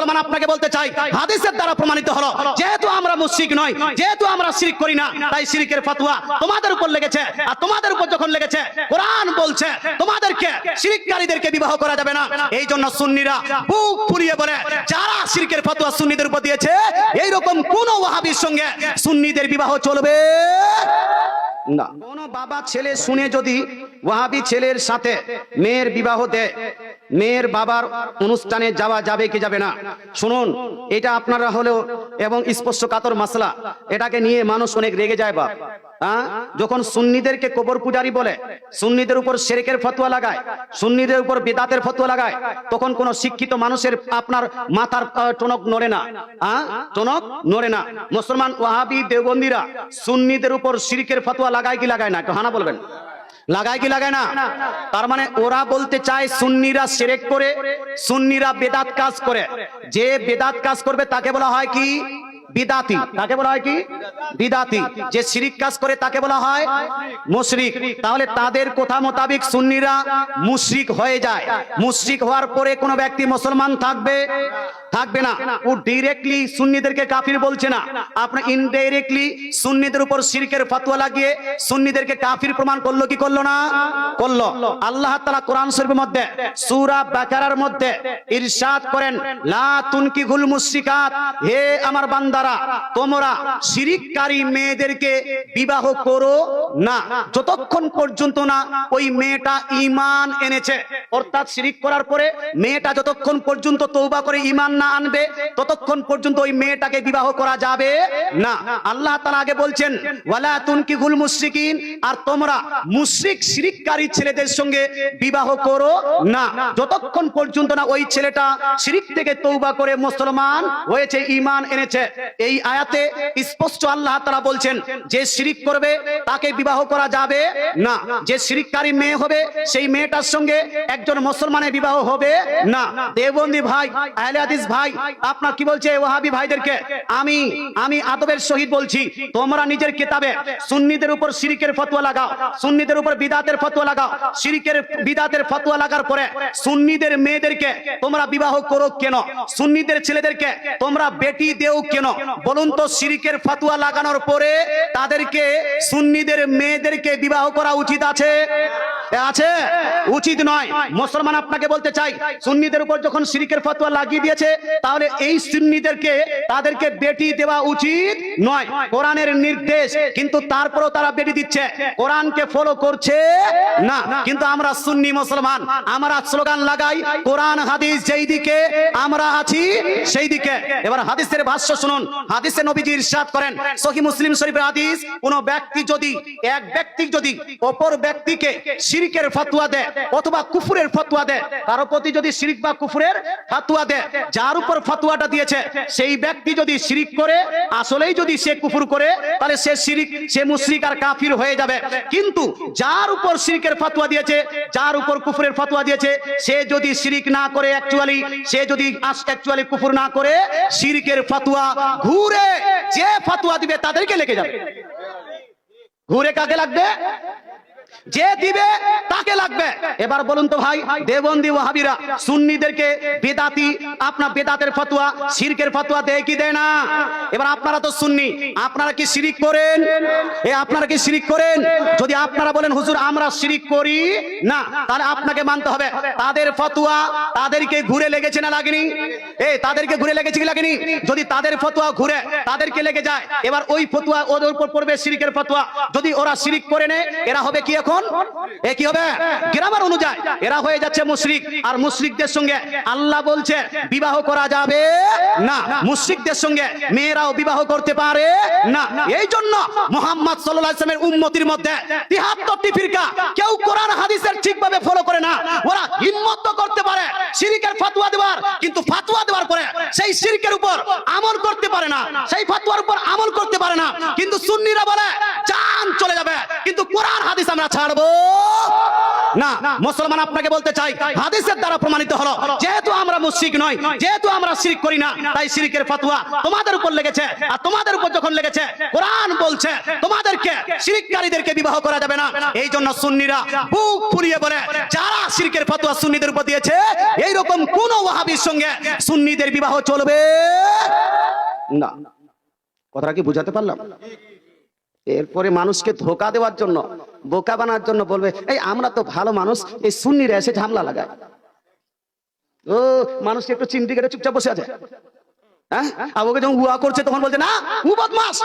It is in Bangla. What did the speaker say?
মুসলমান আপনাকে বলতে চাই হাদিসের দ্বারা প্রমাণিত হলো যেহেতু আমরা মুশরিক নই যেহেতু আমরা শিরিক করি না তাই শিরিকের ফতোয়া তোমাদের উপর লেগেছে আর তোমাদের উপর যখন লেগেছে কোরআন বলছে তোমাদেরকে শিরিককারীদেরকে বিবাহ করা যাবে না। এই জন্য সুন্নিরা বুক ফুলিয়ে বলে যারা শিরকের ফতোয়া সুন্নিদের উপর দিয়েছে এইরকম কোন ওয়াহাবির সঙ্গে সুন্নিদের বিবাহ চলবে না। কোন বাবা ছেলে শুনে যদি ওয়াহাবি ছেলের সাথে মেয়ের বিবাহ দেয় মেয়ের বাবার অনুষ্ঠানে যাওয়া যাবে কি যাবে না? শুনুন, এটা আপনারা হলেও এবং স্পষ্ট কাতর মাসলা, এটাকে নিয়ে মানুষ অনেক রেগে যায় হ্যাঁ যখন সুন্নিদেরকে কবর পূজারি বলে, সুন্নিদের উপর সেরেকের ফতোয়া লাগায়, সুন্নিদের উপর বেদাতের ফতোয়া লাগায়, তখন কোন শিক্ষিত মানুষের আপনার মাথার টনক নড়ে না। টনক নড়ে না। মুসলমান ওয়াহাবি দেওবন্দিরা সুন্নিদের উপর শিরিকের ফতোয়া লাগায় কি লাগায় না? একটু হানা বলবেন। লাগায় কি লাগায় না? তার মানে ওরা বলতে চায় সুন্নিরা সেরেক করে, সুন্নিরা বেদাত কাজ করে। যে বেদাত কাজ করবে তাকে বলা হয় কি? বিদাতি। তাকে বলা হয় কি? বিদাতি। যে শিরিক কাজ করে তাকে বলা হয় মুশরিক। তাহলে তাদের কথা মোতাবেক সুন্নিরা মুশরিক হয়ে যায়। মুশরিক হওয়ার পরে কোনো ব্যক্তি মুসলমান থাকবে? থাকবে না। ও ডিরেক্টলি সুন্নিদেরকে কাফির বলছে না। আপনার ইনডাইরেক্টলি সুন্নিদের উপর শিরকের ফতোয়া লাগিয়ে সুন্নিদেরকে কাফির প্রমাণ করল কি করল না? করল। আল্লাহ তাআলা কোরআন শরীফের মধ্যে, সূরা বাকারার মধ্যে ইরশাদ করেন, লা তুনকিহুল মুশরিকাত হে আমার বান্দারা তোমরা শিরিককারী মেয়েদেরকে বিবাহ করো না। যতক্ষণ পর্যন্ত না ওই মেয়েটা ঈমান এনেছে। অর্থাৎ শিরিক করার পরে মেয়েটা যতক্ষণ পর্যন্ত তৌবা করে ঈমান না আনবে, ততক্ষণ পর্যন্ত ওই মেয়েটাকে বিবাহ করা যাবে না। আল্লাহ তাআলা আগে বলছেন, ওয়ালা তুনকিহুল মুশরিকিন আর তোমরা মুশরিক শিরিককারী ছেলেদের সঙ্গে বিবাহ করো না। যতক্ষণ পর্যন্ত না ওই ছেলেটা শিরিক থেকে তৌবা করে মুসলমান হয়েছে, ঈমান এনেছে এই আয়াতে স্পষ্ট আল্লাহ তাআলা বলছেন, যে শিরিক করবে, তাকে বিবাহ করা যাবে না। যে শিরিককারী মেয়ে হবে, সেই মেয়েটার সঙ্গে একজন মুসলমানের বিবাহ হবে না। দেবন্দী ভাই, আহলে ভাই, আপনার কি বলছে ওয়াহাবি ভাইদেরকে? আমি আমি আদবের সহিত বলছি, তোমরা নিজের কিতাবে সুন্নিদের উপর শিরিকের ফতোয়া লাগাও, সুন্নিদের উপর বিদাতের ফতোয়া লাগাও। শিরিকের বিদাতের ফতোয়া লাগার পরে সুন্নিদের মেয়েদেরকে তোমরা বিবাহ করো কেন? সুন্নিদের ছেলেদেরকে তোমরা বেটি দেও কেন? বলুন তো সিরিকের ফাতুয়া লাগানোর পরে তাদেরকে সুন্নিদের মেয়েদেরকে বিবাহ করা উচিত আছে? আছে? উচিত নয়। মুসলমান আপনাকে বলতে চাই, সুন্নিদের উপর যখন শিরিকের ফতোয়া লাগিয়ে দিয়েছে, তাহলে এই সুন্নিদেরকে, তাদেরকে বেটি দেওয়া উচিত নয়। কোরআনের নির্দেশ, কিন্তু তারপরও তারা বেটি দিচ্ছে। কোরআনকে ফলো করছে না। কিন্তু আমরা সুন্নি মুসলমান, আমরা স্লোগান লাগাই, কোরআন, হাদিস যেই দিকে আমরা আছি, সেই দিকে। এবার হাদিসের ভাষ্য শুনুন। হাদিসে নবীজি ইরশাদ করেন, সহি মুসলিম শরীফের হাদিস, কোন ব্যক্তি যদি, এক ব্যক্তি যদি অপর ব্যক্তিকে শিরিকের ফতোয়া দেয় অথবা কুফুরের ফতোয়া দেয়। কারও প্রতি যদি শিরিক বা কুফুরের ফতোয়া দেয়, যার উপর ফতোয়াটা দিয়েছে, সেই ব্যক্তি যদি শিরিক করে, আসলেই যদি সে কুফুর করে, তাহলে সে শিরিক, সে মুশরিক আর কাফির হয়ে যাবে। কিন্তু যার উপর শিরিকের ফতোয়া দিয়েছে, যার উপর কুফুরের ফতোয়া দিয়েছে, সে যদি শিরিক না করে অ্যাকচুয়ালি সে যদি অ্যাকচুয়ালি কুফুর না করে, শিরিকের ফতোয়া ঘুরে যে ফতোয়া দিবে, তাদেরকে লেগে যাবে। ঘুরে কাকে লাগবে? যে দিবে, তাকে লাগবে। এবার বলুন তো ভাই দেবন্দি ওয়াহাবিরা, সুন্নিদেরকে বেদাতি আপনার বেদাতের ফতোয়া, শিরকের ফতোয়া দেয় কি দেয় না? এবার আপনারা তো সুন্নি, আপনারা কি শিরিক করেন? এ, আপনারা কি শিরিক করেন? যদি আপনারা বলেন, হুজুর, আমরা শিরিক করি না, তাহলে আপনাকে মানতে হবে। তাদের ফতোয়া তাদেরকে ঘুরে লেগেছে না লাগেনি? এ, তাদেরকে ঘুরে লেগেছে কি লাগেনি? যদি তাদের ফতোয়া ঘুরে, তাদেরকে লেগে যায়, এবার ওই ফতোয়া ওদের উপর পড়বে শিরিকের ফতোয়া। যদি ওরা শিরিক করে নেয়, এরা হবে কি এখন? এ কি হবে? গ্রামার অনুযায়ী এরা হয়ে যাচ্ছে মুশরিক। আর মুশরিকদের সঙ্গে আল্লাহ বলছে, বিবাহ করা যাবে না। মুশরিকদের সঙ্গে মেয়েরাও বিবাহ করতে পারে না। এই জন্য মোহাম্মদ সাল্লাল্লাহু আলাইহি ওয়াসাল্লামের উম্মতির মধ্যে 73টি ফিরকা কেউ কোরআন হাদিসের ঠিকভাবে ফলো করে না। ওরা হিম্মত করতে পারে, শিরিকের ফতোয়া দেওয়ার, কিন্তু ফতোয়া দেওয়ার পরে সেই শিরকের উপর আমল করতে পারে না। সেই ফতোয়ার উপর আমল করতে পারে না। কিন্তু সুন্নিরা বলে, জান চলে যাবে। কিন্তু কোরআন হাদিস আমরা ছাড়বো। না, মুসলমান আপনাকে বলতে চাই, হাদিসের দ্বারা প্রমাণিত হলো, যেহেতু আমরা মুশরিক নয় যেহেতু আমরা শিরিক করি না, তাই শিরিকের ফতোয়া তোমাদের উপর লেগেছে, আর তোমাদের উপর যখন লেগেছে, কোরআন বলছে, তোমাদেরকে শিরিককারীদেরকে বিবাহ করা যাবে না। এই জন্য সুন্নিরা বুক ফুলিয়ে বলে, যারা শিরিকের ফতোয়া সুন্নিদের উপর দিয়েছে এই রকম কোন ওয়াহাবির সঙ্গে সুন্নিদের বিবাহ চলবে না। কথাটা কি বুঝাতে পারলাম? এরপরে মানুষকে ধোকা দেওয়ার জন্য, বোকা বানার জন্য বলবে, এই আমরা তো ভালো মানুষ, এই সুন্নিরা এসে ঝামলা লাগায়। ও, মানুষকে একটু চিমটি কেটে চুপচাপ বসে আছে। হ্যাঁ? আবুকে যখন উয়া করছে, তখন বলছে, না উ বদমাস!